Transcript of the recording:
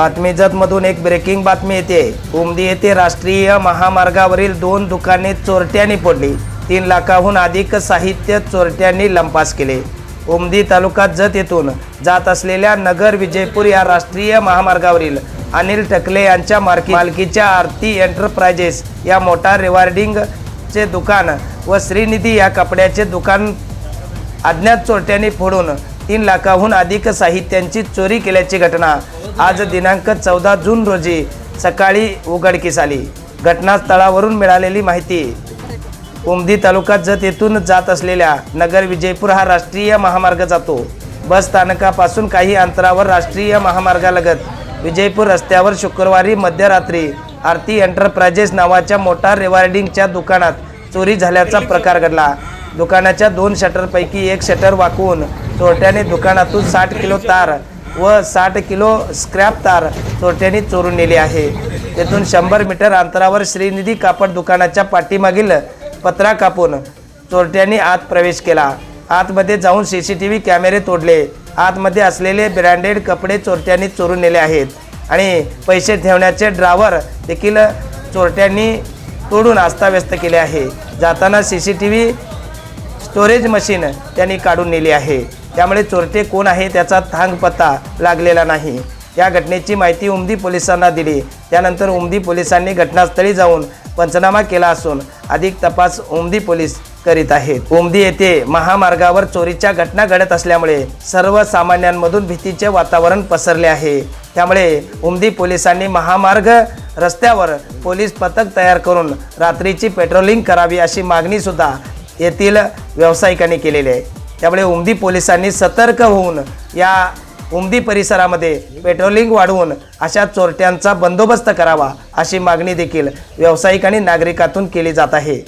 बातमीजतमधून एक ब्रेकिंग बातमी येते. उमदी येथे राष्ट्रीय महामार्गावरील दोन दुकाने चोरट्यांनी पडली तीन लाखाहून अधिक साहित्य चोरट्यांनी लंपास केले. उमदी तालुका जत येथून जात असलेल्या नगर विजयपूर या राष्ट्रीय महामार्गावरील अनिल टकले यांच्या मार्की मालकीच्या आरती एंटरप्राइजेस या मोटार रिवार्डिंगचे दुकान व श्रीनिधी या कपड्याचे दुकान अज्ञात चोरट्यांनी फोडून तीन लाखाहून अधिक साहित्यांची चोरी केल्याची घटना आज दिनांक चौदा जून रोजी सकाळी उघडकीस आली. घटनास्थळावरून मिळालेली माहिती. उमदी तालुका जत येथून जात असलेल्या नगर विजयपूर हा राष्ट्रीय महामार्ग जातो. बस स्थानकापासून काही अंतरावर राष्ट्रीय महामार्गालगत विजयपूर रस्त्यावर शुक्रवारी मध्यरात्री आरती एंटरप्राइजेस नावाच्या मोटार रिवार्डिंगच्या दुकानात चोरी झाल्याचा प्रकार घडला. दुकानाच्या दोन शटरपैकी एक शटर वाकवून चोरट्याने दुकानातून साठ किलो तार व साठ किलो स्क्रॅप तार चोरट्यांनी चोरून नेली आहे. तेथून शंभर मीटर अंतरावर श्रीनिधी कापड दुकानाच्या पाठीमागील पत्रा कापून चोरट्यांनी आत प्रवेश केला. आतमध्ये जाऊन सी सी टी व्ही कॅमेरे तोडले. आतमध्ये असलेले ब्रँडेड कपडे चोरट्यांनी चोरून नेले आहेत आणि पैसे ठेवण्याचे ड्रावर देखील चोरट्यांनी तोडून अस्ताव्यस्त केले आहे. जाताना C C T V storage machine त्यांनी काढून नेली आहे. त्यामुळे चोरटे कोण आहे त्याचा थांग पत्ता लागलेला नाही. या घटनेची माहिती उमदी पोलिसांना दिली. त्यानंतर उमदी पोलिसांनी घटनास्थळी जाऊन पंचनामा केला असून अधिक तपास उमदी पोलीस करीत आहेत. उमदी येथे महामार्गावर चोरीच्या घटना घडत असल्यामुळे सर्वसामान्यांमधून भीतीचे वातावरण पसरले आहे. त्यामुळे उमदी पोलिसांनी महामार्ग रस्त्यावर पोलीस पथक तयार करून रात्रीची पेट्रोलिंग करावी अशी मागणीसुद्धा येथील व्यावसायिकांनी केलेली आहे. त्यामुळे उमदी पोलिसांनी सतर्क होऊन या उमदी परिसरामध्ये पेट्रोलिंग वाढवून अशा चोरट्यांचा बंदोबस्त करावा अशी मागणी देखील व्यावसायिक आणि नागरिकातून केली जात आहे.